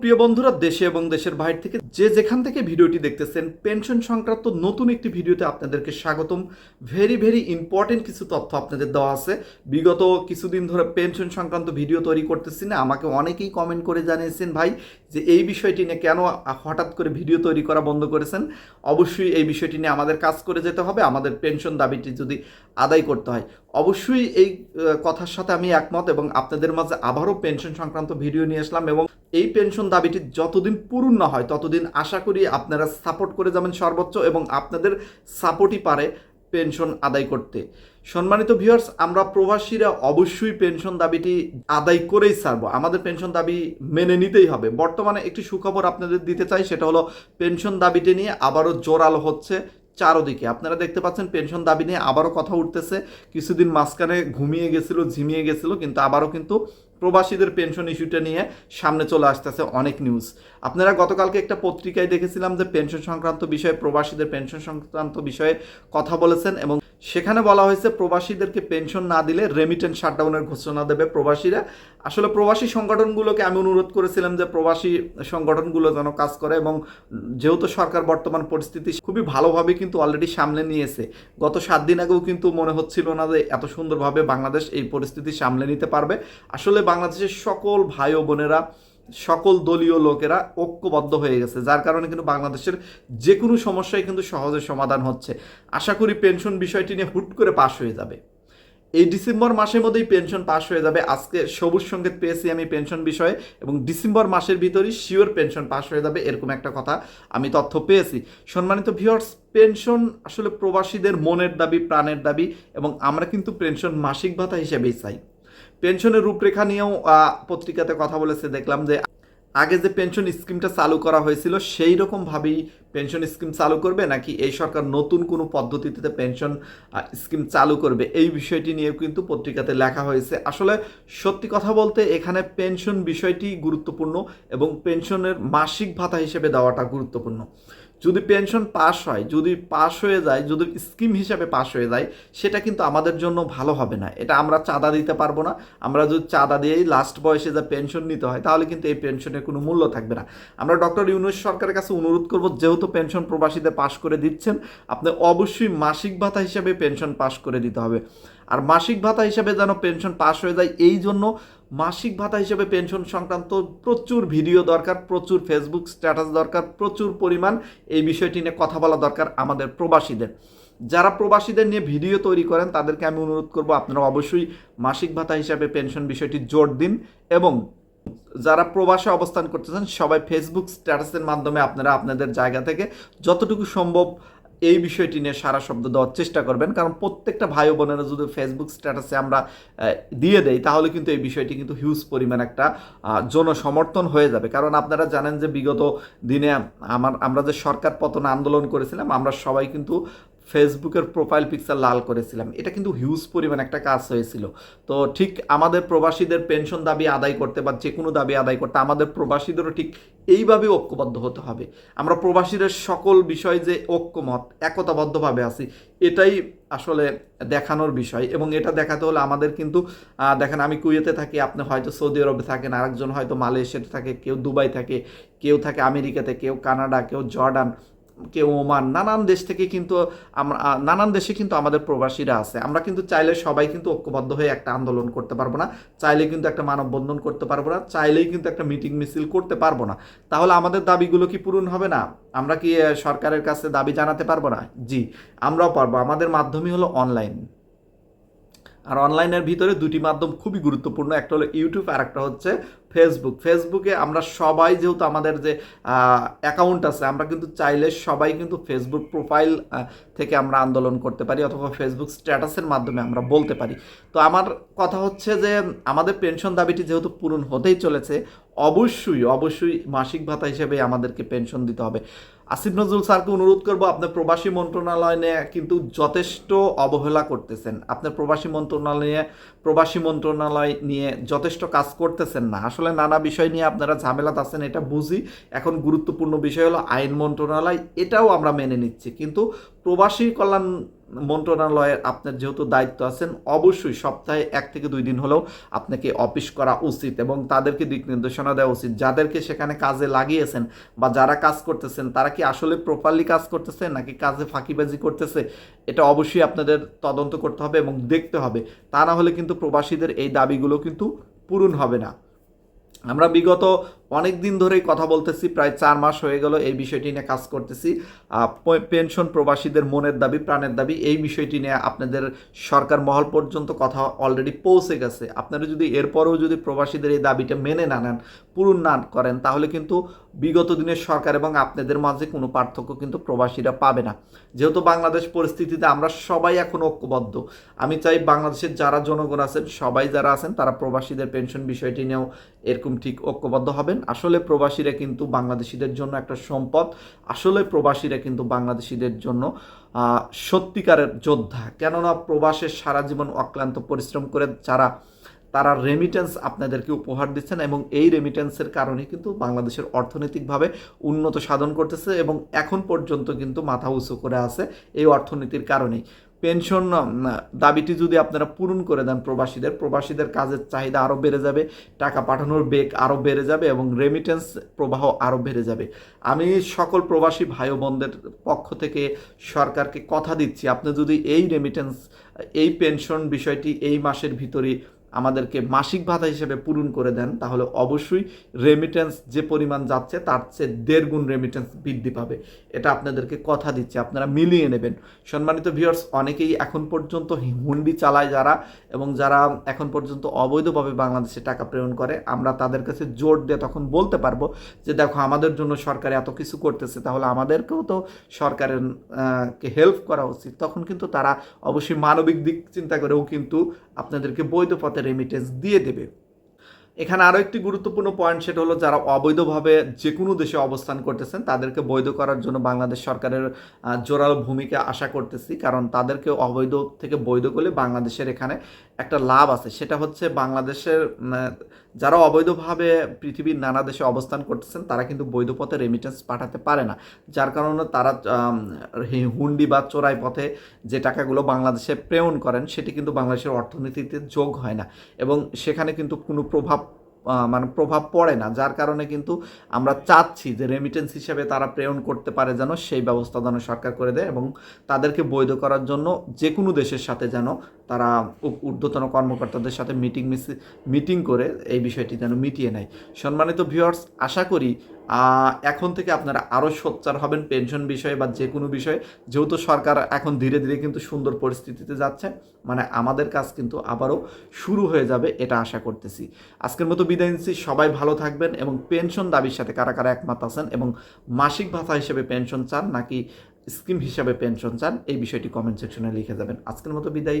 প্রিয় বন্ধুরা, দেশে এবং দেশের বাইরে থেকে যে যেখান থেকে ভিডিওটি দেখতেছেন, পেনশন সংক্রান্ত নতুন একটি ভিডিওতে আপনাদেরকে স্বাগতম। ভেরি ভেরি ইম্পর্টেন্ট কিছু তথ্য আপনাদের দেওয়া আছে। বিগত কিছুদিন ধরে পেনশন সংক্রান্ত ভিডিও তৈরি করতেছি না। আমাকে অনেকেই কমেন্ট করে জানিয়েছেন, ভাই যে এই বিষয়টি নিয়ে কেন হঠাৎ করে ভিডিও তৈরি করা বন্ধ করেছেন, অবশ্যই এই বিষয়টি নিয়ে আমাদের কাজ করে যেতে হবে, আমাদের পেনশন দাবিটি যদি আদায় করতে হয়। অবশ্যই এই কথার সাথে আমি একমত এবং আপনাদের মাঝে আবারও পেনশন সংক্রান্ত ভিডিও নিয়ে আসলাম এবং এই পেনশন দাবিটি যতদিন পূরণ হয়, ততদিন আশা করি আপনারা সাপোর্ট করে যাবেন সর্বোচ্চ এবং আপনাদের সাপোর্টই পারে পেনশন আদায় করতে। সম্মানিত ভিউয়ার্স, আমরা প্রবাসীরা অবশ্যই পেনশন দাবিটি আদায় করেই ছাড়বো। আমাদের পেনশন দাবি মেনে নিতেই হবে। বর্তমানে একটি সুখবর আপনাদের দিতে চাই, সেটা হলো পেনশন দাবিটি নিয়ে আবারও জোরালো হচ্ছে চারোদিকে। আপনারা দেখতে পাচ্ছেন পেনশন দাবি নিয়ে আবারও কথা উঠতেছে। কিছুদিন মাঝখানে ঘুমিয়ে গেছিল, ঝিমিয়ে গেছিল, কিন্তু আবারও কিন্তু প্রবাসীদের পেনশন ইস্যুটা নিয়ে সামনে চলে আসতেছে অনেক নিউজ আপনারা গতকালকে একটা পত্রিকায় দেখেছিলাম যে পেনশন সংক্রান্ত বিষয়ে, প্রবাসীদের পেনশন সংক্রান্ত বিষয়ে কথা বলেছেন এবং সেখানে বলা হয়েছে প্রবাসীদেরকে পেনশন না দিলে রেমিটেন্স শাটডাউনের ঘোষণা দেবে প্রবাসীরা। আসলে প্রবাসী সংগঠনগুলোকে আমি অনুরোধ করেছিলাম যে প্রবাসী সংগঠনগুলো যেন কাজ করে এবং যেহেতু সরকার বর্তমান পরিস্থিতি খুবই ভালোভাবে কিন্তু অলরেডি সামলে নিয়েছে, গত সাত দিন আগেও কিন্তু মনে হচ্ছিল না যে এত সুন্দরভাবে বাংলাদেশ এই পরিস্থিতি সামলে নিতে পারবে। আসলে বাংলাদেশের সকল ভাই ও বোনেরা সকল দলীয় লোকেরা ঐক্যবদ্ধ হয়ে গেছে, যার কারণে কিন্তু বাংলাদেশের যে কোনো সমস্যাই কিন্তু সহজে সমাধান হচ্ছে। আশা করি পেনশন বিষয়টি নিয়ে হুট করে পাশ হয়ে যাবে। এই ডিসেম্বর মাসের মধ্যেই পেনশন পাস হয়ে যাবে। আজকে সবুজ সংগীত পেয়েছি আমি পেনশন বিষয়ে এবং ডিসেম্বর মাসের ভিতরেই শিওর পেনশন পাস হয়ে যাবে এরকম একটা কথা আমি তথ্য পেয়েছি। সম্মানিত ভিউয়ার্স, পেনশন আসলে প্রবাসীদের মনের দাবি, প্রাণের দাবি এবং আমরা কিন্তু পেনশন মাসিক ভাতা হিসেবেই চাই। পেনশনের রূপরেখা নিয়েও পত্রিকাতে কথা বলেছে। দেখলাম যে আগে যে পেনশন স্কিমটা চালু করা হয়েছিল, সেই রকমভাবেই পেনশন স্কিম চালু করবে? নাকি এই সরকার নতুন কোনো পদ্ধতিতে পেনশন স্কিম চালু করবে? এই বিষয়টি নিয়েও কিন্তু পত্রিকাতে লেখা হয়েছে। আসলে সত্যি কথা বলতে এখানে পেনশন বিষয়টি গুরুত্বপূর্ণ এবং পেনশনের মাসিক ভাতা হিসেবে দেওয়াটা গুরুত্বপূর্ণ। যদি পেনশন পাস হয়, যদি পাস হয়ে যায়, যদি স্কিম হিসাবে পাস হয়ে যায়, সেটা কিন্তু আমাদের জন্য ভালো হবে না। এটা আমরা চাঁদা দিতে পারব না। আমরা যদি চাঁদা দিয়েই লাস্ট বয়সে যা পেনশন নিতে হয়, তাহলে কিন্তু এই পেনশনের কোনো মূল্য থাকবে না। আমরা ডক্টর ইউনুস সরকারের কাছে অনুরোধ করব, যেহেতু পেনশন প্রবাসীদের পাস করে দিচ্ছেন, আপনি অবশ্যই মাসিক ভাতা হিসাবে পেনশন পাস করে দিতে হবে। আর মাসিক ভাতা হিসাবে যেন পেনশন পাস হয়ে যায়, এই জন্য মাসিক ভাতা হিসেবে পেনশন সংক্রান্ত প্রচুর ভিডিও দরকার, প্রচুর ফেসবুক স্ট্যাটাস দরকার, প্রচুর পরিমাণ এই বিষয়টি নিয়ে কথা বলা দরকার আমাদের প্রবাসীদের। যারা প্রবাসীদের নিয়ে ভিডিও তৈরি করেন, তাদেরকে আমি অনুরোধ করব আপনারা অবশ্যই মাসিক ভাতা হিসাবে পেনশন বিষয়টি জোর দিন এবং যারা প্রবাসে অবস্থান করতেছেন, সবাই ফেসবুক স্ট্যাটাসের মাধ্যমে আপনারা আপনাদের জায়গা থেকে যতটুকু সম্ভব এই বিষয়টি নিয়ে সারা শব্দ দেওয়ার চেষ্টা করবেন। কারণ প্রত্যেকটা ভাই বোনেরা যদি ফেসবুক স্ট্যাটাসে আমরা দিয়ে দেই, তাহলে কিন্তু এই বিষয়টি কিন্তু হিউজ পরিমাণ একটা জনসমর্থন হয়ে যাবে। কারণ আপনারা জানেন যে বিগত দিনে আমার, আমরা যে সরকার পতন আন্দোলন করেছিলাম, আমরা সবাই কিন্তু ফেসবুকের প্রোফাইল পিকচার লাল করেছিলাম। এটা কিন্তু হিউজ পরিমাণ একটা কাজ হয়েছিল। তো ঠিক আমাদের প্রবাসীদের পেনশন দাবি আদায় করতে বা যে কোনো দাবি আদায় করতে আমাদের প্রবাসীদেরও ঠিক এইভাবে ঐক্যবদ্ধ হতে হবে। আমরা প্রবাসীদের সকল বিষয় যে ঐক্যমত, একতাবদ্ধভাবে আছি, এটাই আসলে দেখানোর বিষয় এবং এটা দেখাতে হলে আমাদের কিন্তু দেখেন আমি কুয়েতে থাকি, আপনি হয়তো সৌদি আরবে থাকেন, আরেকজন হয়তো মালয়েশিয়াতে থাকে, কেউ দুবাই থাকে, কেউ থাকে আমেরিকাতে, কেউ কানাডা, কেউ জর্ডান কেউ ওমান নানান দেশ থেকে কিন্তু আমরা নানান দেশে কিন্তু আমাদের প্রবাসীরা আছে। আমরা কিন্তু চাইলে সবাই কিন্তু ঐক্যবদ্ধ হয়ে একটা আন্দোলন করতে পারব না। চাইলে কিন্তু একটা মানববন্ধন করতে পারব না। চাইলেই কিন্তু একটা মিটিং মিছিল করতে পারব না। তাহলে আমাদের দাবিগুলো কি পূরণ হবে না? আমরা কি সরকারের কাছে দাবি জানাতে পারব না? জি, আমরাও পারব। আমাদের মাধ্যমই হলো অনলাইন। আর অনলাইনের ভিতরে দুটি মাধ্যম খুবই গুরুত্বপূর্ণ, একটা হলো ইউটিউব আর একটা হচ্ছে ফেসবুক ফেসবুকে আমরা সবাই যেহেতু আমাদের যে অ্যাকাউন্ট আছে, আমরা কিন্তু চাইলে সবাই কিন্তু ফেসবুক প্রোফাইল থেকে আমরা আন্দোলন করতে পারি অথবা ফেসবুক স্ট্যাটাসের মাধ্যমে আমরা বলতে পারি। তো আমার কথা হচ্ছে যে, আমাদের পেনশন দাবিটি যেহেতু পূরণ হতেই চলেছে, অবশ্যই অবশ্যই মাসিক ভাতা হিসেবে আমাদেরকে পেনশন দিতে হবে। আসিফ নজরুল স্যারকে অনুরোধ করব, আপনার প্রবাসী মন্ত্রণালয় নিয়ে কিন্তু যথেষ্ট অবহেলা করতেছেন। আপনার প্রবাসী মন্ত্রণালয়ে, প্রবাসী মন্ত্রণালয় নিয়ে যথেষ্ট কাজ করতেছেন না। আসলে নানা বিষয় নিয়ে আপনারা ঝামেলাত আছেন, এটা বুঝি। এখন গুরুত্বপূর্ণ বিষয় হলো আইন মন্ত্রণালয়, এটাও আমরা মেনে নিচ্ছি। কিন্তু প্রবাসী কল্যাণ মন্ত্রণালয়ের আপনার যেহেতু দায়িত্ব আছেন, অবশ্যই সপ্তাহে এক থেকে দুই দিন হলেও আপনাকে অফিস করা উচিত এবং তাদেরকে দিক নির্দেশনা দেওয়া উচিত। যাদেরকে সেখানে কাজে লাগিয়েছেন বা যারা কাজ করতেছেন, তারা কি আসলে প্রপারলি কাজ করতেছে নাকি কাজে ফাঁকিবাজি করতেছে, এটা অবশ্যই আপনাদের তদন্ত করতে হবে এবং দেখতে হবে। তা না হলে কিন্তু প্রবাসীদের এই দাবিগুলো কিন্তু পূরণ হবে না। আমরা বিগত অনেক দিন ধরেই কথা বলতেছি, প্রায় চার মাস হয়ে গেল এই বিষয়টি নিয়ে কাজ করতেছি। পেনশন প্রবাসীদের মনের দাবি, প্রাণের দাবি, এই বিষয়টি নিয়ে আপনাদের সরকার মহল পর্যন্ত কথা অলরেডি পৌঁছে গেছে। আপনারা যদি এরপরেও যদি প্রবাসীদের এই দাবিটা মেনে না নেন, পূরণ না করেন, তাহলে কিন্তু বিগত দিনের সরকার এবং আপনাদের মাঝে কোনো পার্থক্য কিন্তু প্রবাসীরা পাবে না। যেহেতু বাংলাদেশ পরিস্থিতিতে আমরা সবাই এখন ঐক্যবদ্ধ, আমি চাই বাংলাদেশের যারা জনগণ আছেন, সবাই যারা আছেন, তারা প্রবাসীদের পেনশন বিষয়টি নিয়েও এরকম ঠিক ঐক্যবদ্ধ হবেন। আসলে প্রবাসীরা কিন্তু বাংলাদেশিদের জন্য একটা সম্পদ। আসলে প্রবাসীরা কিন্তু বাংলাদেশিদের জন্য সত্যিকারের যোদ্ধা। কেননা প্রবাসের সারা জীবন অক্লান্ত পরিশ্রম করে যারা, তারা রেমিটেন্স আপনাদেরকে উপহার দিচ্ছেন এবং এই রেমিটেন্সের কারণে কিন্তু বাংলাদেশের অর্থনৈতিকভাবে উন্নত সাধন করতেছে এবং এখন পর্যন্ত কিন্তু মাথা উঁচু করে আছে এই অর্থনীতির কারণেই। পেনশন দাবিটি যদি আপনারা পূরণ করে দেন প্রবাসীদের প্রবাসীদের কাজের চাহিদা আরও বেড়ে যাবে, টাকা পাঠানোর বেগ আরও বেড়ে যাবে এবং রেমিটেন্স প্রবাহ আরও বেড়ে যাবে। আমি সকল প্রবাসী ভাই বোনদের পক্ষ থেকে সরকারকে কথা দিচ্ছি, আপনি যদি এই রেমিটেন্স এই পেনশন বিষয়টি এই মাসের ভিতরেই আমাদেরকে মাসিক ভাতা হিসেবে পূরণ করে দেন, তাহলে অবশ্যই রেমিটেন্স যে পরিমাণ যাচ্ছে, তার চেয়ে দেড় গুণ রেমিটেন্স বৃদ্ধি পাবে। এটা আপনাদেরকে কথা দিচ্ছে, আপনারা মিলিয়ে নেবেন। সম্মানিত ভিউয়ার্স অনেকেই এখন পর্যন্ত হুন্ডি চালায় যারা, এবং যারা এখন পর্যন্ত অবৈধভাবে বাংলাদেশে টাকা প্রেরণ করে, আমরা তাদের কাছে জোর দিয়ে তখন বলতে পারব যে, দেখো, আমাদের জন্য সরকার এত কিছু করতেছে, তাহলে আমাদেরকেও তো সরকারের কে হেল্প করা উচিত। তখন কিন্তু তারা অবশ্যই মানবিক দিক চিন্তা করেও কিন্তু আপনাদেরকে বৈধ পথে রেমিটেন্স দিয়ে দেবে। এখানে আরও একটি গুরুত্বপূর্ণ পয়েন্ট সেটা হলো যারা অবৈধভাবে যে কোনো দেশে অবস্থান করতেছেন তাদেরকে বৈধ করার জন্য বাংলাদেশ সরকারের জোরালো ভূমিকা আশা করতেছি। কারণ তাদেরকে অবৈধ থেকে বৈধ করলে বাংলাদেশের এখানে একটা লাভ আছে। সেটা হচ্ছে বাংলাদেশের উম, যারা অবৈধভাবে পৃথিবীর নানা দেশে অবস্থান করতেছেন, তারা কিন্তু বৈধ পথে রেমিটেন্স পাঠাতে পারে না। যার কারণে তারা হুন্ডি বা চোরাই পথে যে টাকাগুলো বাংলাদেশে প্রেরণ করেন, সেটি কিন্তু বাংলাদেশের অর্থনীতিতে যোগ হয় না। এবং সেখানে কিন্তু কোনো প্রভাব মানে প্রভাব পড়ে না। যার কারণে কিন্তু আমরা চাচ্ছি যে রেমিটেন্স হিসেবে তারা প্রেরণ করতে পারে যেন সেই ব্যবস্থা যেন সরকার করে দেয় এবং তাদেরকে বৈধ করার জন্য যে কোনো দেশের সাথে যেন তারা ঊর্ধ্বতন কর্মকর্তাদের সাথে মিটিং মিটিং করে এই বিষয়টি যেন মিটিয়ে নেয়। সম্মানিত ভিউয়ার্স আশা করি এখন থেকে আপনারা আরও সোচ্চার হবেন পেনশন বিষয়ে বা যে কোনো বিষয়ে। যেহেতু সরকার এখন ধীরে ধীরে কিন্তু সুন্দর পরিস্থিতিতে যাচ্ছে মানে আমাদের কাজ কিন্তু আবারও শুরু হয়ে যাবে এটা আশা করতেছি। আজকের মতো বিদায় নিচ্ছি, সবাই ভালো থাকবেন এবং পেনশন দাবির সাথে কারা কারা একমত আছেন এবং মাসিক ভাতা হিসেবে পেনশন চান নাকি স্কিম হিসাবে পেনশন চান, এই বিষয়টি কমেন্ট সেকশনে লিখে যাবেন। আজকের মতো বিদায়